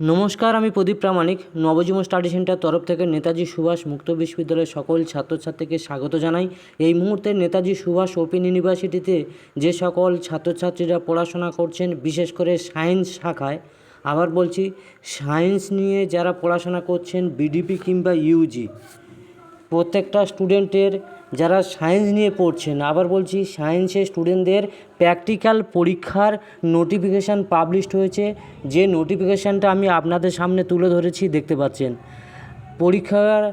নমস্কার, আমি প্রদীপ প্রামাণিক, নবজীবন study centre তরফ থেকে নেতাজি সুভাষ মুক্ত বিশ্ববিদ্যালয়ের সকল ছাত্রছাত্রীকে স্বাগত জানাই। এই মুহূর্তে নেতাজি সুভাষ ওপেন ইউনিভার্সিটিতে যে সকল ছাত্রছাত্রীরা পড়াশোনা করছেন, বিশেষ করে সায়েন্স শাখায়, আবার বলছি সায়েন্স নিয়ে যারা পড়াশোনা করছেন, বিডিপি কিংবা ইউজি, প্রত্যেকটা স্টুডেন্টের যারা সায়েন্স নিয়ে পড়ছেন, আবার বলছি সায়েন্সের স্টুডেন্টদের প্র্যাকটিক্যাল পরীক্ষার নোটিফিকেশান পাবলিশড হয়েছে। যে নোটিফিকেশানটা আমি আপনাদের সামনে তুলে ধরেছি, দেখতে পাচ্ছেন। পরীক্ষার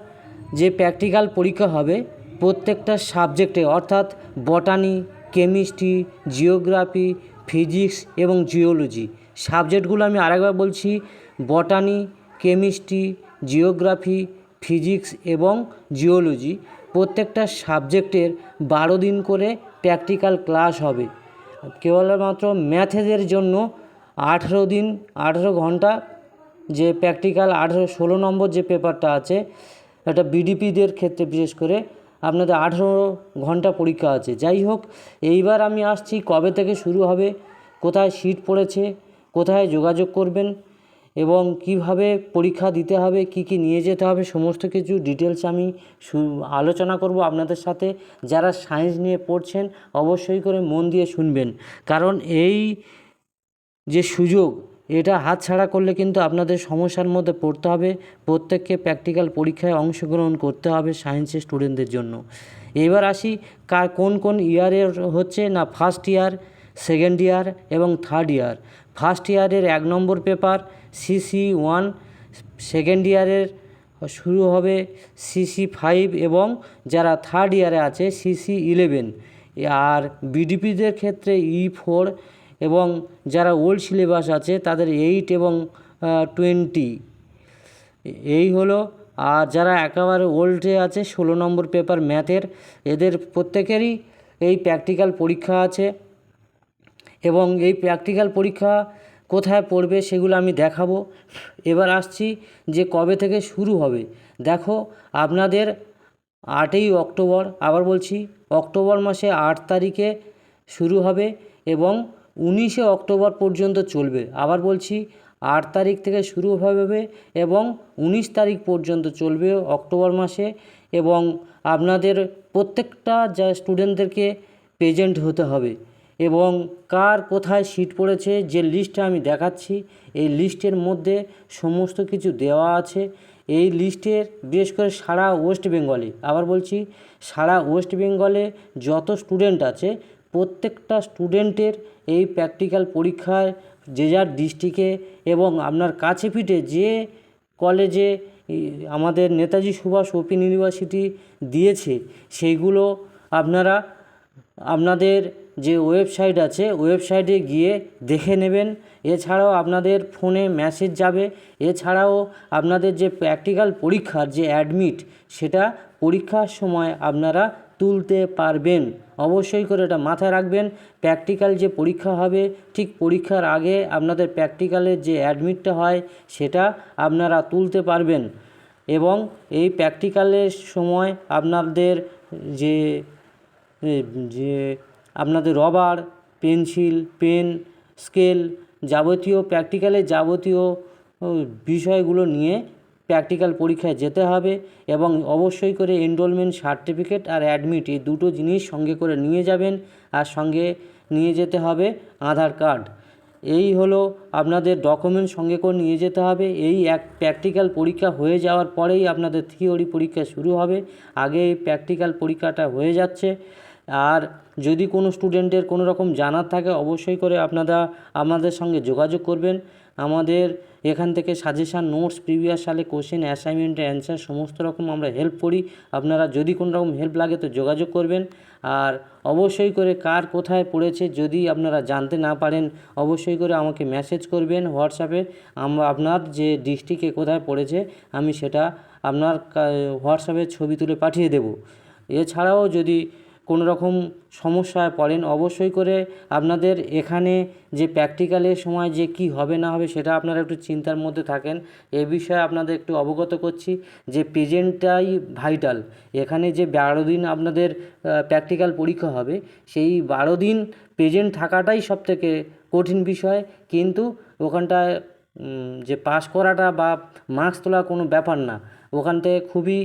যে প্র্যাকটিক্যাল পরীক্ষা হবে, প্রত্যেকটা সাবজেক্টে, অর্থাৎ বটানি, কেমিস্ট্রি, জিওগ্রাফি, ফিজিক্স এবং জিওলজি। সাবজেক্টগুলো আমি আরেকবার বলছি, বটানি, কেমিস্ট্রি, জিওগ্রাফি, ফিজিক্স এবং জিওলজি। প্রত্যেকটা সাবজেক্টের বারো দিন করে প্র্যাকটিক্যাল ক্লাস হবে। কেবলমাত্র ম্যাথেদের জন্য আঠেরো দিন, আঠেরো ঘণ্টা যে প্র্যাকটিক্যাল, আঠেরো, ষোলো নম্বর যে পেপারটা আছে, এটা বিডিপিদের ক্ষেত্রে বিশেষ করে আপনাদের আঠেরো ঘণ্টা পরীক্ষা আছে। যাই হোক, এইবার আমি আসছি কবে থেকে শুরু হবে, কোথায় সিট পড়েছে, কোথায় যোগাযোগ করবেন এবং কীভাবে পরীক্ষা দিতে হবে, কি কি নিয়ে যেতে হবে, সমস্ত কিছু ডিটেলস আমি আলোচনা করব আপনাদের সাথে। যারা সায়েন্স নিয়ে পড়ছেন, অবশ্যই করে মন দিয়ে শুনবেন। কারণ এই যে সুযোগ, এটা হাতছাড়া করলে কিন্তু আপনাদের সমস্যার মধ্যে পড়তে হবে। প্রত্যেককে প্র্যাকটিক্যাল পরীক্ষায় অংশগ্রহণ করতে হবে সায়েন্সের স্টুডেন্টদের জন্য। এবার আসি কার কোন কোন ইয়ারের হচ্ছে না ফার্স্ট ইয়ার সেকেন্ড ইয়ার এবং থার্ড ইয়ার ফার্স্ট ইয়ারের এক নম্বর পেপার, সিসি ওয়ান, সেকেন্ড ইয়ারের শুরু হবে সিসি ফাইভ এবং যারা থার্ড ইয়ারে আছে সিসি ইলেভেন। আর বিডিপিদের ক্ষেত্রে ই ফোর এবং যারা ওল্ড সিলেবাস আছে তাদের এইট এবং টোয়েন্টি। এই হলো, আর যারা একেবারে ওল্ডে আছে, ষোলো নম্বর পেপার ম্যাথের, এদের প্রত্যেকেরই এই প্র্যাকটিক্যাল পরীক্ষা আছে। এবং এই প্র্যাকটিক্যাল পরীক্ষা কোথায় পড়বে সেগুলো আমি দেখাবো। এবার আসছি যে কবে থেকে শুরু হবে। দেখো, আপনাদের আটই অক্টোবর, আবার বলছি, অক্টোবর মাসে আট তারিখে শুরু হবে এবং উনিশে অক্টোবর পর্যন্ত চলবে। আবার বলছি, আট তারিখ থেকে শুরু হবে এবং উনিশ তারিখ পর্যন্ত চলবে অক্টোবর মাসে এবং আপনাদের প্রত্যেকটা যা স্টুডেন্টদেরকে প্রেজেন্ট হতে হবে। এবং কার কোথায় সিট পড়েছে যে লিস্টটা আমি দেখাচ্ছি, এই লিস্টের মধ্যে সমস্ত কিছু দেওয়া আছে। এই লিস্টের বিশেষ করে সারা ওয়েস্ট বেঙ্গলে, আবার বলছি সারা ওয়েস্ট বেঙ্গলে যত স্টুডেন্ট আছে, প্রত্যেকটা স্টুডেন্টের এই প্র্যাকটিক্যাল পরীক্ষায় যে যার ডিস্ট্রিক্টে এবং আপনার কাছে পিঠে যে কলেজে আমাদের নেতাজি সুভাষ ওপেন ইউনিভার্সিটি দিয়েছে, সেইগুলো আপনারা, আপনাদের যে ওয়েবসাইট আছে, ওয়েবসাইটে গিয়ে দেখে নেবেন। এছাড়াও আপনাদের ফোনে মেসেজ যাবে। এছাড়াও আপনাদের যে প্র্যাকটিক্যাল পরীক্ষার যে অ্যাডমিট, সেটা পরীক্ষার সময় আপনারা তুলতে পারবেন। অবশ্যই করে এটা মাথায় রাখবেন। প্র্যাকটিক্যাল যে পরীক্ষা হবে, ঠিক পরীক্ষার আগে আপনাদের প্র্যাকটিক্যালের যে অ্যাডমিটটা হয়, সেটা আপনারা তুলতে পারবেন। এবং এই প্র্যাকটিক্যালের সময় আপনাদের যে যে আপনাদের রবার, পেন্সিল, পেন, স্কেল যাবতীয় প্র্যাকটিক্যালের যাবতীয় বিষয়গুলো নিয়ে প্র্যাকটিক্যাল পরীক্ষায় যেতে হবে এবং অবশ্যই করে এনরোলমেন্ট সার্টিফিকেট আর অ্যাডমিট এই দুটো জিনিস সঙ্গে করে নিয়ে যাবেন আর সঙ্গে নিয়ে যেতে হবে আধার কার্ড। এই হলো আপনাদের ডকুমেন্ট সঙ্গে করে নিয়ে যেতে হবে। এই এক প্র্যাকটিক্যাল পরীক্ষা হয়ে যাওয়ার পরেই আপনাদের থিওরি পরীক্ষা শুরু হবে। আগে এই প্র্যাকটিক্যাল পরীক্ষাটা হয়ে যাচ্ছে। আর যদি কোনো স্টুডেন্টের কোনো রকম জানার থাকে, অবশ্যই করে আপনারা আমাদের সঙ্গে যোগাযোগ করবেন। আমাদের এখান থেকে সাজেশান নোটস প্রিভিয়াস সালে কোশ্চেন অ্যাসাইনমেন্ট অ্যান্সার সমস্ত রকম আমরা হেল্প করি। আপনারা যদি কোনো রকম হেল্প লাগে তো যোগাযোগ করবেন। আর অবশ্যই করে কার কোথায় পড়েছে, যদি আপনারা জানতে না পারেন, অবশ্যই করে আমাকে মেসেজ করবেন হোয়াটসঅ্যাপে আমরা আপনার যে ডিস্ট্রিক্টে কোথায় পড়েছে, আমি সেটা আপনার হোয়াটসঅ্যাপে ছবি তুলে পাঠিয়ে দেব। এছাড়াও যদি কোনো রকম সমস্যায় পড়েন, অবশ্যই করে আপনাদের এখানে যে প্র্যাকটিক্যালের সময় যে কি হবে না হবে সেটা আপনারা একটু চিন্তার মধ্যে থাকেন। এ বিষয়ে আপনাদের একটু অবগত করছি যে প্রেজেন্টটাই ভাইটাল এখানে যে বারো দিন আপনাদের প্র্যাকটিক্যাল পরীক্ষা হবে, সেই বারো দিন প্রেজেন্ট থাকাটাই সবথেকে কঠিন বিষয়। কিন্তু ওখানটায় যে পাস করাটা বা মার্কস তোলা কোনো ব্যাপার না। ওখান থেকে খুবই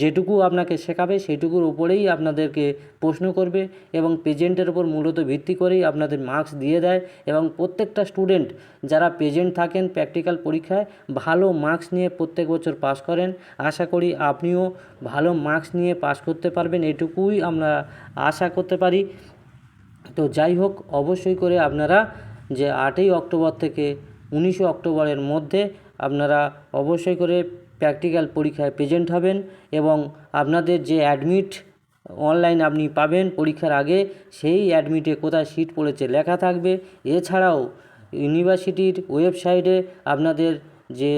যেটুকু আপনাকে শেখাবে সেইটুকুর উপরেই আপনাদেরকে প্রশ্ন করবে এবং প্রেজেন্টের উপর মূলত ভিত্তি করেই আপনাদের মার্কস দিয়ে দেয় এবং প্রত্যেকটা স্টুডেন্ট যারা প্রেজেন্ট থাকেন প্র্যাকটিক্যাল পরীক্ষায় ভালো মার্কস নিয়ে প্রত্যেক বছর পাস করেন। আশা করি আপনিও ভালো মার্কস নিয়ে পাস করতে পারবেন, এটুকুই আমরা আশা করতে পারি। তো যাই হোক, অবশ্যই করে আপনারা যে আটই অক্টোবর থেকে উনিশে অক্টোবরের মধ্যে আপনারা অবশ্যই করে প্র্যাকটিক্যাল পরীক্ষায় প্রেজেন্ট হবেন এবং আপনাদের যে অ্যাডমিট অনলাইন আপনি পাবেন পরীক্ষার আগে, সেই অ্যাডমিটে কোথায় সিট পড়েছে লেখা থাকবে। এছাড়াও ইউনিভার্সিটির ওয়েবসাইটে আপনাদের যে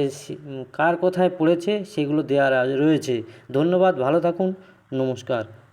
কার কোথায় পড়েছে সেগুলো দেওয়া রয়েছে। ধন্যবাদ, ভালো থাকুন, নমস্কার।